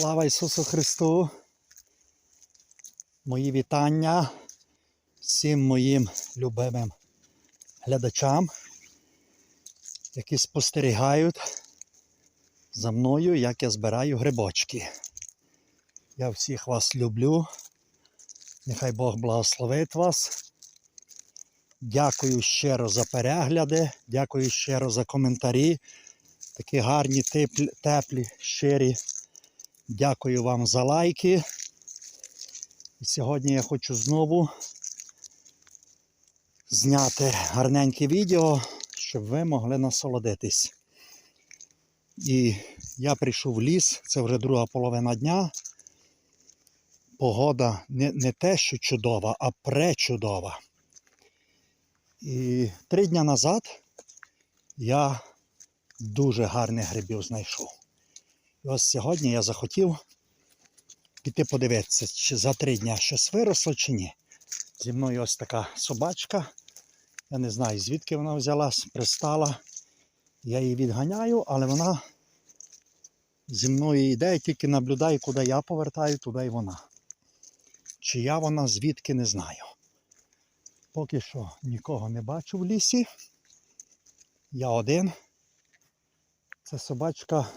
Слава Ісусу Христу! Мої вітання всім моїм любимим глядачам, які спостерігають за мною, як я збираю грибочки. Я всіх вас люблю. Нехай Бог благословить вас. Дякую щиро за перегляди, дякую щиро за коментарі. Такі гарні, теплі, щирі. Дякую вам за лайки. І сьогодні я хочу знову зняти гарненьке відео, щоб ви могли насолодитись. І я прийшов в ліс, це вже друга половина дня. Погода не, не те, що чудова, а пречудова. І три дні назад я дуже гарних грибів знайшов. І ось сьогодні я захотів піти подивитися, чи за три дні щось виросло, чи ні. Зі мною ось така собачка. Я не знаю, звідки вона взялась, пристала. Я її відганяю, але вона зі мною йде і тільки наблюдає, куди я повертаю, туди й вона. Чия вона, звідки не знаю. Поки що нікого не бачу в лісі. Я один. Це собачка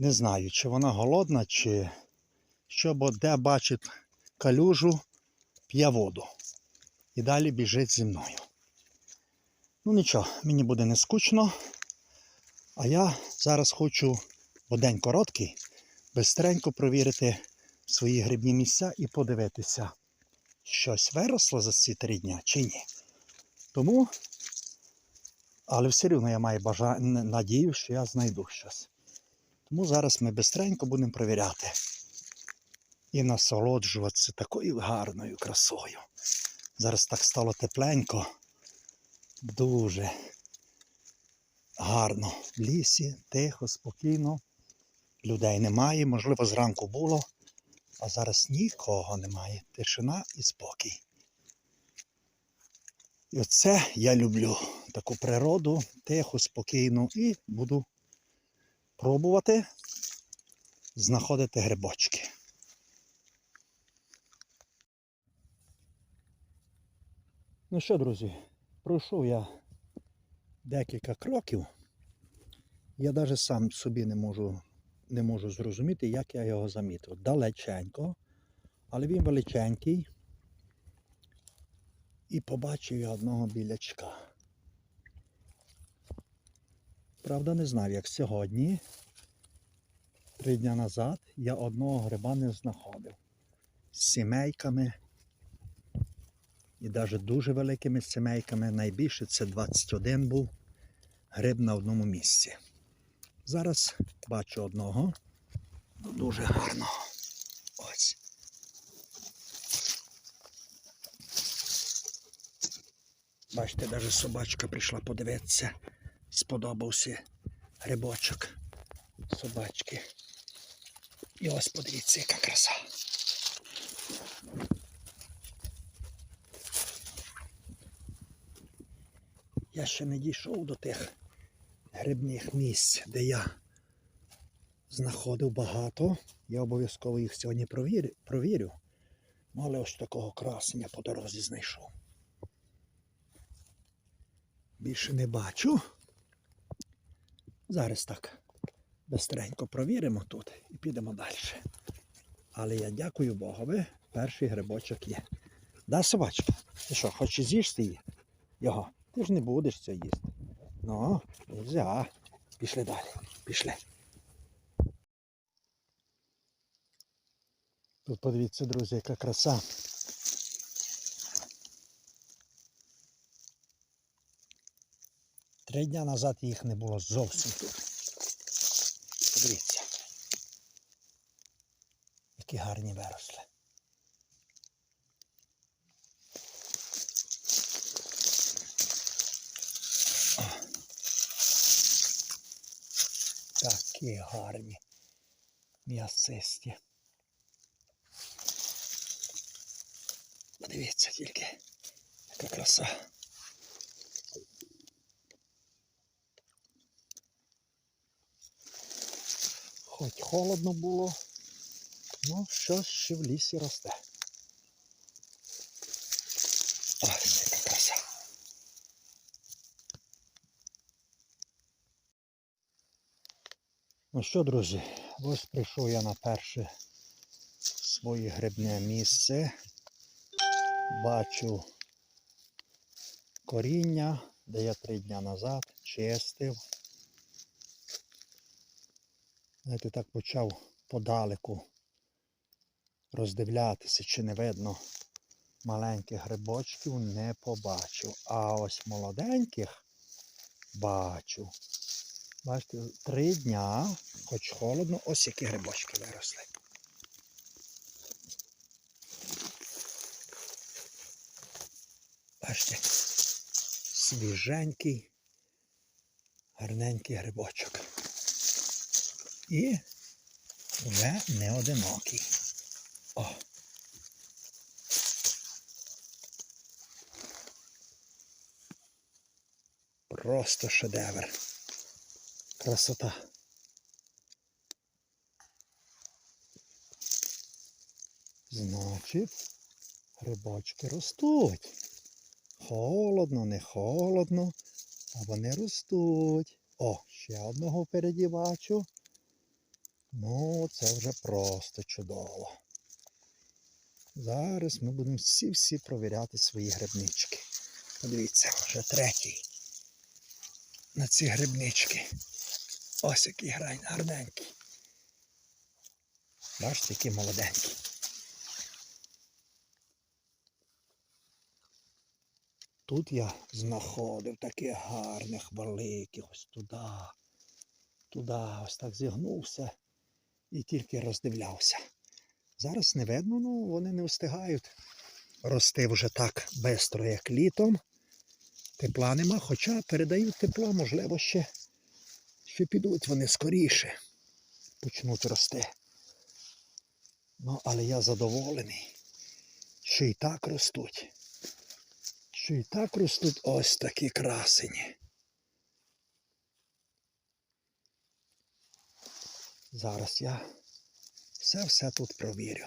не знаю, чи вона голодна, чи що, бо де бачить калюжу, п'є воду. І далі біжить зі мною. Ну нічого, мені буде не скучно. А я зараз хочу, бо день короткий, бистренько провірити свої грибні місця і подивитися, щось виросло за ці три дня чи ні. Тому, але все одно я маю бажання, надію, що я знайду щось. Тому зараз ми бистренько будемо перевіряти і насолоджуватися такою гарною красою. Зараз так стало тепленько, дуже гарно в лісі, тихо, спокійно. Людей немає, можливо, зранку було, а зараз нікого немає. Тишина і спокій. І оце я люблю таку природу, тиху, спокійну, і буду пробувати знаходити грибочки. Ну що, друзі, пройшов я декілька кроків. Я навіть сам собі не можу, не можу зрозуміти, як я його замітив. Далеченько, але він величенький. І побачив я одного білячка. Правда, не знав, як сьогодні. Три дні назад я одного гриба не знаходив. З сімейками. І навіть дуже великими сімейками. Найбільше це 21 був гриб на одному місці. Зараз бачу одного. Дуже гарного. Ось. Бачите, навіть собачка прийшла подивитися. Сподобався грибочок собачки. І ось подивіться, яка краса. Я ще не дійшов до тих грибних місць, де я знаходив багато. Я обов'язково їх сьогодні провірю. провірю. Ну, але ось такого красення по дорозі знайшов. Більше не бачу. Зараз так бистренько провіримо тут і підемо далі. Але я дякую Богові, перший грибочок є. Да, собачка? Ти що, хочеш з'їсти її? Його? Ти ж не будеш це їсти. Ну, нельзя. Пішли далі. Пішли. Тут подивіться, друзі, яка краса. Три дня назад їх не було зовсім тут. Подивіться. Які гарні виросли. Такі гарні. М'ясисті. Подивіться тільки, яка краса. Хоч холодно було, ну щось ще в лісі росте. Ось яка краса. Ну що, друзі, ось прийшов я на перше своє грибне місце. Бачу коріння, де я три дня назад чистив. Знаєте, так почав подалеку роздивлятися, чи не видно маленьких грибочків, не побачив. А ось молоденьких бачу. Бачите, три дня, хоч холодно, ось які грибочки виросли. Бачите, свіженький, гарненький грибочок. І вже не одинокий. О. Просто шедевр. Красота. Значить, грибочки ростуть. Холодно, не холодно, а вони ростуть. О, ще одного впереді бачу. Ну, це вже просто чудово. Зараз ми будемо всі-всі провіряти свої грибнички. Подивіться, вже третій. На ці грибнички. Ось який грань гарненький. Бачите, який молоденький. Тут я знаходив таких гарних великих, ось туди, туди, ось так зігнувся і тільки роздивлявся. Зараз не видно, ну вони не встигають рости вже так бистро, як літом. Тепла нема, хоча передають тепло, можливо, ще, ще підуть вони скоріше, почнуть рости. Ну, але я задоволений, що і так ростуть. Що і так ростуть ось такі красені. Зараз я все-все тут провірю.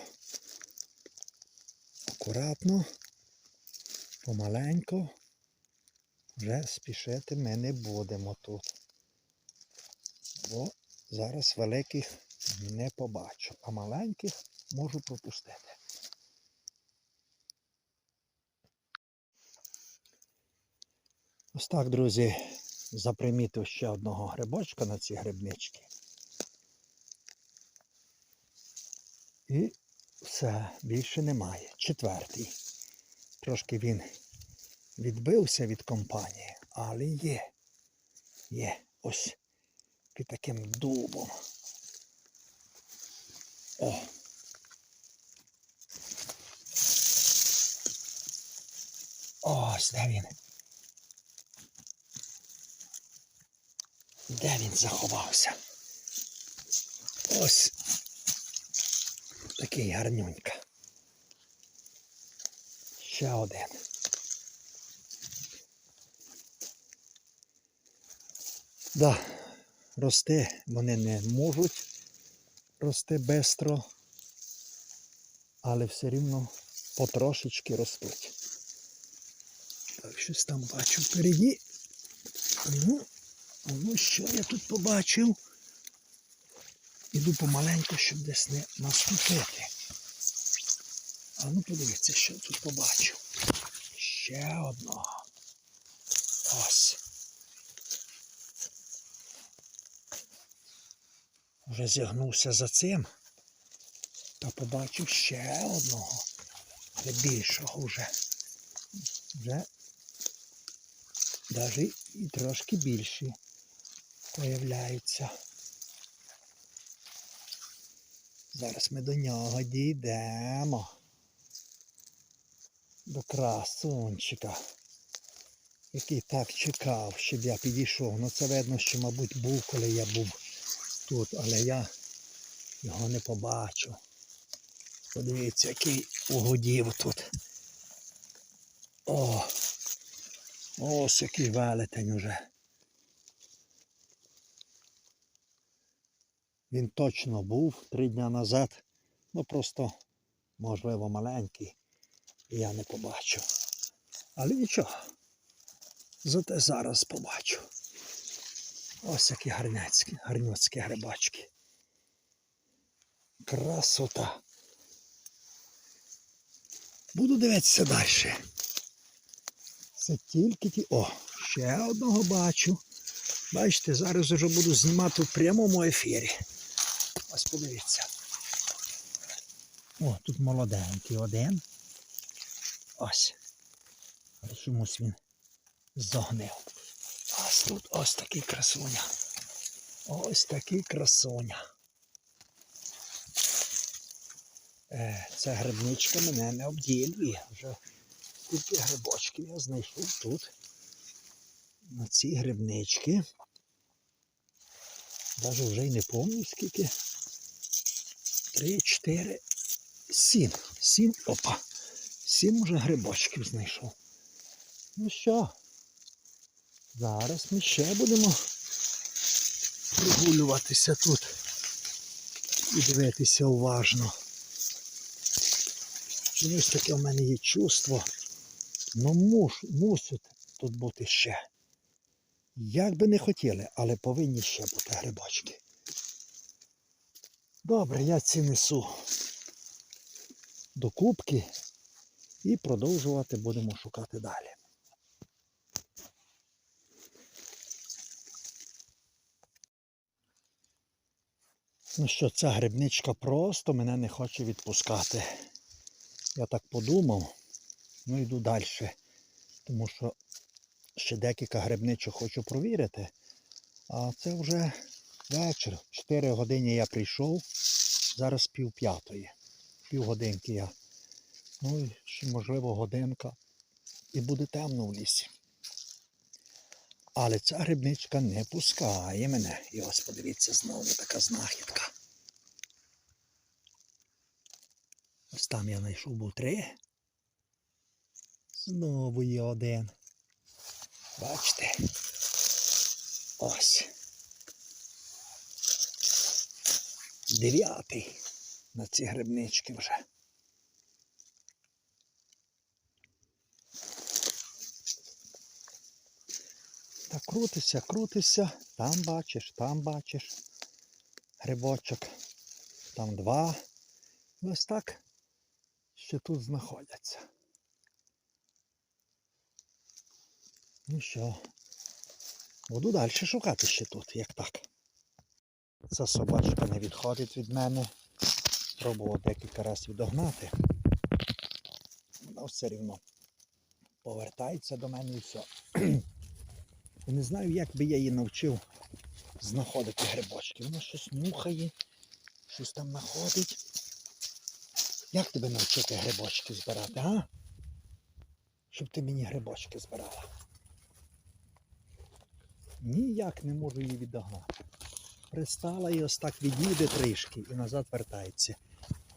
Акуратно, помаленько. Вже спішити ми не будемо тут. Бо зараз великих не побачу, а маленьких можу пропустити. Ось так, друзі, запримітив ще одного грибочка на ці грибнички. І все, більше немає. Четвертий. Трошки він відбився від компанії, але є. Є ось під таким дубом. О! Ось де він. Де він заховався? Ось такий гарнюнька. Ще один. Да, рости вони не можуть рости бистро, але все рівно потрошечки ростуть. Так, щось там бачу впереді. Ну, ну що я тут побачив? Іду помаленьку, щоб десь не наступити. А ну подивіться, що тут побачив. Ще одного. Ось. Вже зігнувся за цим. Та побачив ще одного. Але більшого вже. Вже навіть і трошки більші появляються. Зараз ми до нього дійдемо. До красунчика, який так чекав, щоб я підійшов. Ну це видно, що, мабуть, був, коли я був тут, але я його не побачу. Подивіться, який угодів тут. О! Ось який велетень уже. Він точно був три дня назад. Ну просто, можливо, маленький. Я не побачив. Але нічого. Зате зараз побачу. Ось які гарняцькі, гарнюцькі грибачки. Красота. Буду дивитися далі. Це тільки ті. О, ще одного бачу. Бачите, зараз вже буду знімати в прямому ефірі. Ось подивіться. О, тут молоденький один. Ось. Чомусь він зогнив. Ось тут ось такий красуня. Ось такий красуня. Е, ця грибничка мене не обділює. Вже скільки грибочків я знайшов тут. На цій грибнички. Навіть вже й не пам'ятаю скільки. Три, чотири, сім. Сім. Опа. Сім уже грибочків знайшов. Ну що? Зараз ми ще будемо прогулюватися тут і дивитися уважно. Чомусь таке в мене є чувство. Ну муш, мусить тут бути ще. Як би не хотіли, але повинні ще бути грибочки. Добре, я ці несу до кубки і продовжувати будемо шукати далі. Ну що, ця грибничка просто мене не хоче відпускати. Я так подумав, ну йду далі, тому що ще декілька грибничок хочу провірити. А це вже вечір. 4 години я прийшов, зараз пів п'ятої. Пів годинки я. Ну і ще, можливо, годинка. І буде темно в лісі. Але ця грибничка не пускає мене. І ось подивіться, знову така знахідка. Ось там я знайшов був три. Знову є один. Бачите? Ось. Дев'ятий на ці грибнички вже. Так крутися, крутися. Там бачиш, там бачиш. Грибочок. Там два. Ось так ще тут знаходяться. Ну що, буду далі шукати ще тут, як так. Ця собачка не відходить від мене. Пробував декілька разів відогнати. Вона все рівно повертається до мене і все. І не знаю, як би я її навчив знаходити грибочки. Вона щось нюхає, щось там знаходить. Як тебе навчити грибочки збирати, а? Щоб ти мені грибочки збирала. Ніяк не можу її віддогнати. Пристала і ось так відійде трішки і назад вертається.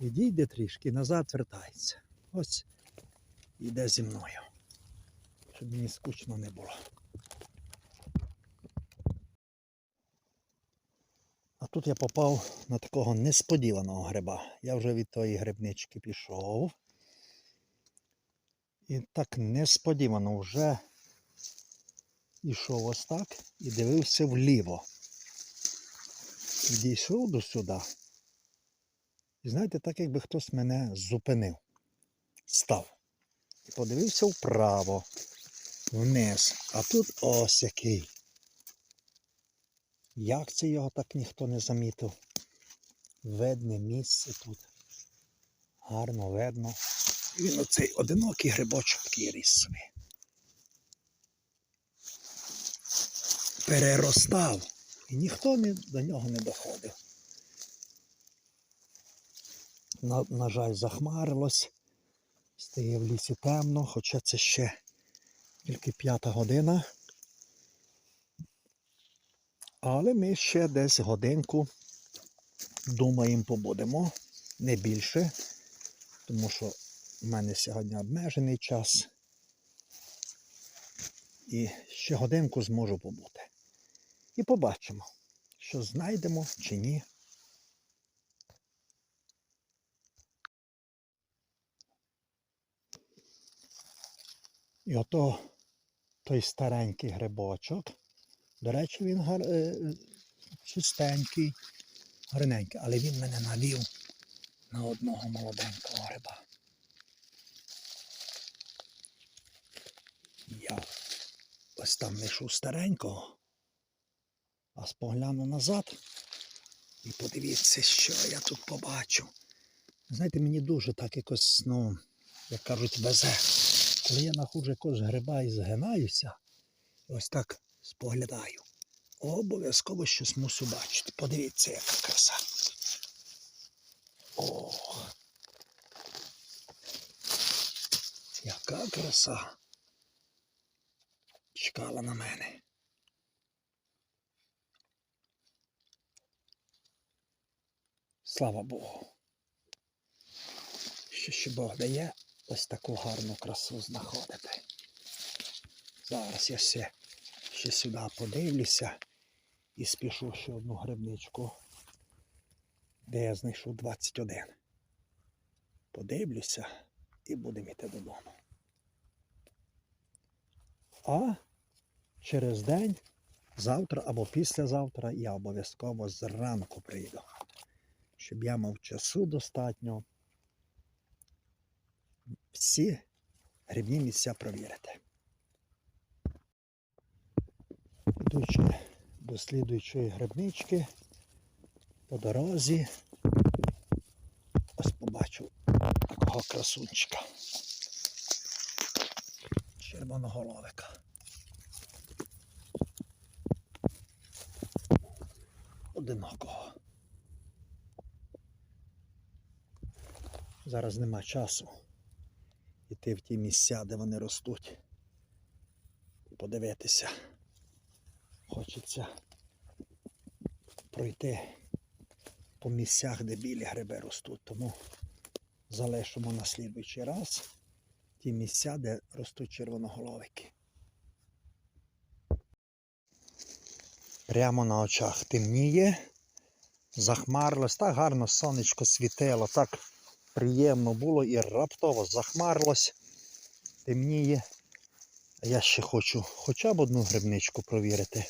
Відійде трішки і назад вертається. Ось іде зі мною. Щоб мені скучно не було. А тут я попав на такого несподіваного гриба. Я вже від тої грибнички пішов. І так несподівано вже йшов ось так і дивився вліво. І дійшов до сюди. І знаєте, так якби хтось мене зупинив. Став. І подивився вправо, вниз. А тут ось який. Як це його так ніхто не замітив? Видне місце тут. Гарно видно. І Він оцей одинокий грибочок такий ріс собі. Переростав. І ніхто до нього не доходив. На, на жаль, захмарилось. Стає в лісі темно, хоча це ще тільки п'ята година. Але ми ще десь годинку думаємо побудемо, не більше, тому що в мене сьогодні обмежений час. І ще годинку зможу побути. І побачимо, що знайдемо чи ні. І ото той старенький грибочок. До речі, він гар... Е, чистенький, гарненький, але він мене навів на одного молоденького гриба. Я ось там знайшов старенького а спогляну назад і подивіться, що я тут побачу. Знаєте, мені дуже так якось, ну, як кажуть, везе. Коли я знаходжу якогось гриба і згинаюся, ось так споглядаю. Обов'язково щось мусю бачити. Подивіться, яка краса. Ох. Яка краса. Чекала на мене. Слава Богу. Що ще Бог дає ось таку гарну красу знаходити. Зараз я ще, ще сюди подивлюся і спішу ще одну грибничку, де я знайшов 21. Подивлюся і будемо йти додому. А через день, завтра або післязавтра я обов'язково зранку прийду, щоб я мав часу достатньо всі грибні місця провірити. Йдучи до слідуючої грибнички, по дорозі, ось побачив такого красунчика. Червоноголовика. Одинокого. Зараз нема часу йти в ті місця, де вони ростуть. Подивитися. Хочеться пройти по місцях, де білі гриби ростуть. Тому залишимо на слідуючий раз ті місця, де ростуть червоноголовики. Прямо на очах темніє, захмарилось, так гарно сонечко світило, так приємно було і раптово захмарилось, темніє. Я ще хочу хоча б одну грибничку провірити.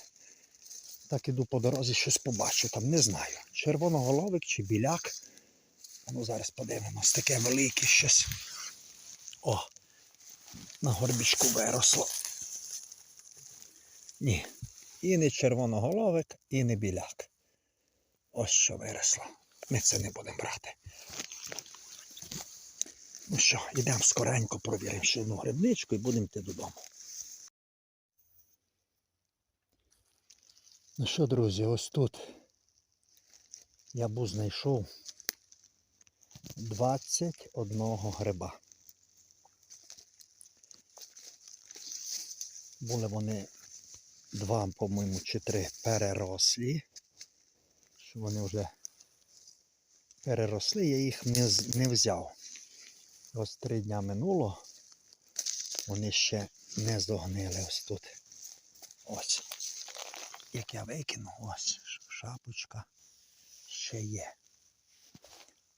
Так іду по дорозі, щось побачу, там не знаю. Червоноголовик чи біляк. Ну зараз подивимось, таке велике щось. О, на горбічку виросло. Ні. І не червоноголовик, і не біляк. Ось що виросло. Ми це не будемо брати. Ну що, йдемо скоренько, провіримо ще одну грибничку і будемо йти додому. Ну що, друзі, ось тут я був знайшов 21 гриба. Були вони два, по-моєму, чи три перерослі. Що вони вже переросли, я їх не, взяв. Ось три дня минуло. Вони ще не здогнили ось тут. Ось. Як я викину, ось шапочка ще є.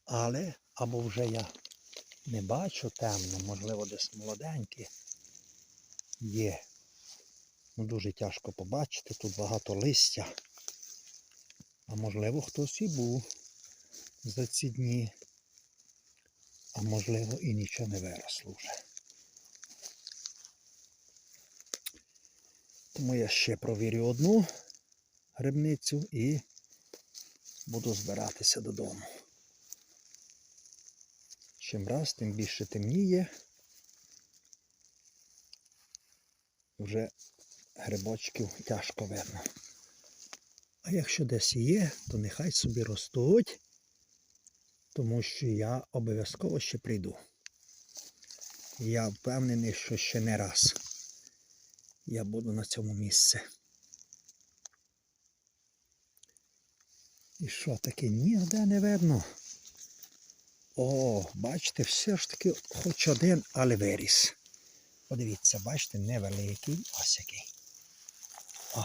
Але або вже я не бачу темно, можливо, десь молоденькі є. Ну, дуже тяжко побачити, тут багато листя. А можливо хтось і був за ці дні. А можливо і нічого не виросло вже. Тому я ще провірю одну грибницю і буду збиратися додому. Чим раз, тим більше темніє. Вже грибочків тяжко видно. А якщо десь є, то нехай собі ростуть, тому що я обов'язково ще прийду. Я впевнений, що ще не раз я буду на цьому місці. І що таке ніде не видно? О, бачите, все ж таки хоч один, але виріс. Подивіться, бачите, невеликий, ось який. О.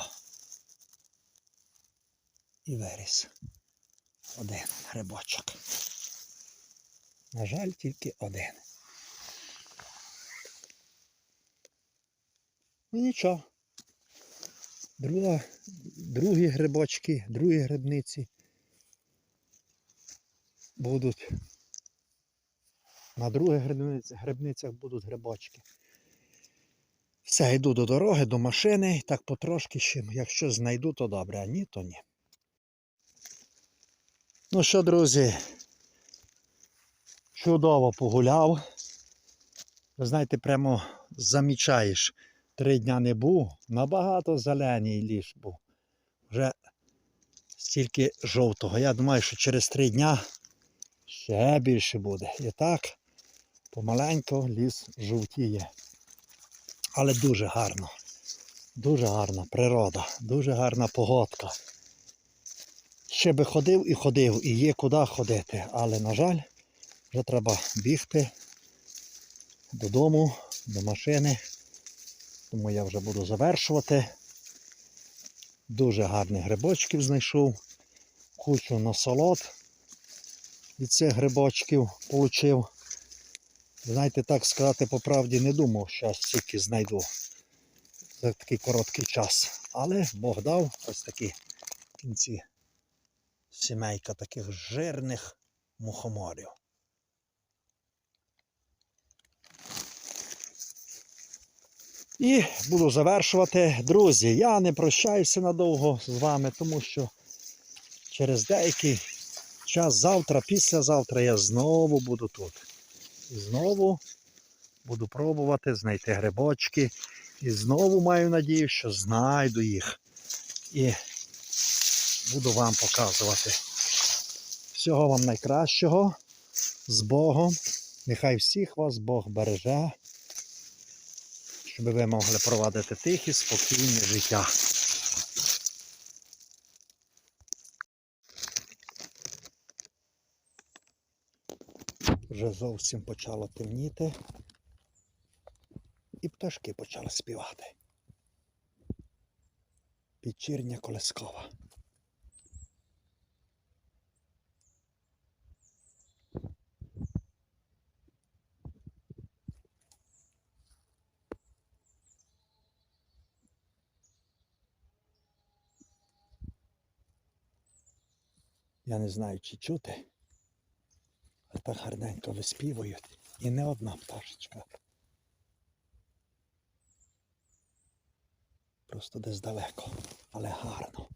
І виріс. Один грибочок. На жаль, тільки один. Ну нічого. Друга, другі грибочки, другі грибниці будуть. На других грибницях, будуть грибочки. Все, йду до дороги, до машини, так потрошки ще. Якщо знайду, то добре, а ні, то ні. Ну що, друзі, чудово погуляв. Ви знаєте, прямо замічаєш, три дня не був, набагато зеленій ліс був. Вже стільки жовтого. Я думаю, що через три дня ще більше буде. І так, помаленьку ліс жовтіє. Але дуже гарно. Дуже гарна природа, дуже гарна погодка. Ще би ходив і ходив, і є куди ходити. Але, на жаль, вже треба бігти додому, до машини. Тому я вже буду завершувати. Дуже гарних грибочків знайшов. Кучу насолод від цих грибочків отримав. Знаєте, так сказати по правді не думав, що стільки знайду за такий короткий час. Але Бог дав ось такі в кінці сімейка таких жирних мухоморів. І буду завершувати. Друзі, я не прощаюся надовго з вами, тому що через деякий час завтра, післязавтра я знову буду тут. І знову буду пробувати знайти грибочки. І знову маю надію, що знайду їх. І буду вам показувати. Всього вам найкращого. З Богом. Нехай всіх вас Бог береже, щоб ви могли провадити тихе, спокійне життя. Вже зовсім почало темніти. І пташки почали співати. Підчірня колескова. Я не знаю, чи чути, але так гарненько виспівують. І не одна пташечка. Просто десь далеко, але гарно.